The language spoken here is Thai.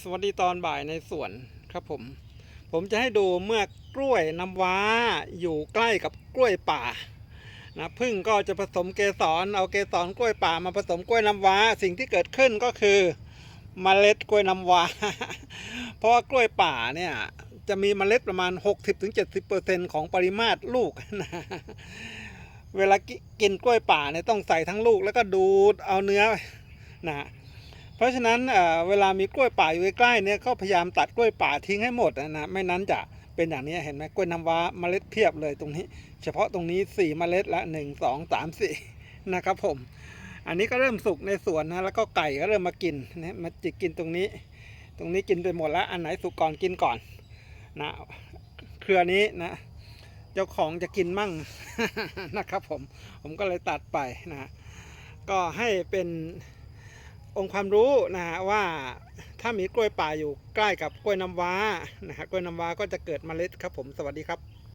สวัสดีตอนบ่ายในสวนครับผม ผมจะให้ดูเมื่อกล้วยน้ำว้าอยู่ใกล้กับกล้วยป่านะพึ่งก็จะผสมเกสรเอาเกสรกล้วยป่ามาผสมกล้วยน้ำว้า สิ่งที่เกิดขึ้นก็คือเมล็ดกล้วยน้ำว้า เพราะว่ากล้วยป่าเนี่ยจะมีเมล็ดประมาณ 60-70%ของปริมาตรลูกนะเวลากินกล้วยป่าเนี่ยต้องใส่ทั้งลูกแล้วก็ดูดเอาเนื้อนะ ราะฉะนั้นเวลามีกล้วยป่าอยู่ใกล้ๆเนี่ยก็พยายามตัดกล้วยป่าทิ้งให้หมดนะนะไม่นั้นจะเป็นอย่างนี้เห็นไหมกล้วยน้ำว้าเมล็ดเพียบเลยตรงนี้ เฉพาะตรงนี้สี่เมล็ดละหนึ่งสองสามสี่นะครับผม อันนี้ก็เริ่มสุกในสวนนะแล้วก็ไก่ก็เริ่มมากินนะมาจิกกินตรงนี้ ตรงนี้กินไปหมดแล้วอันไหนสุกก่อนกินก่อนนะเครือนี้นะเจ้าของจะกินมั่งนะครับผมผมก็เลยตัดไปนะก็ให้เป็น องค์ความรู้นะฮะว่าถ้ามีกล้วยป่าอยู่ใกล้กับกล้วยน้ำว้านะฮะกล้วยน้ำว้าก็จะเกิดเมล็ดครับผมสวัสดีครับ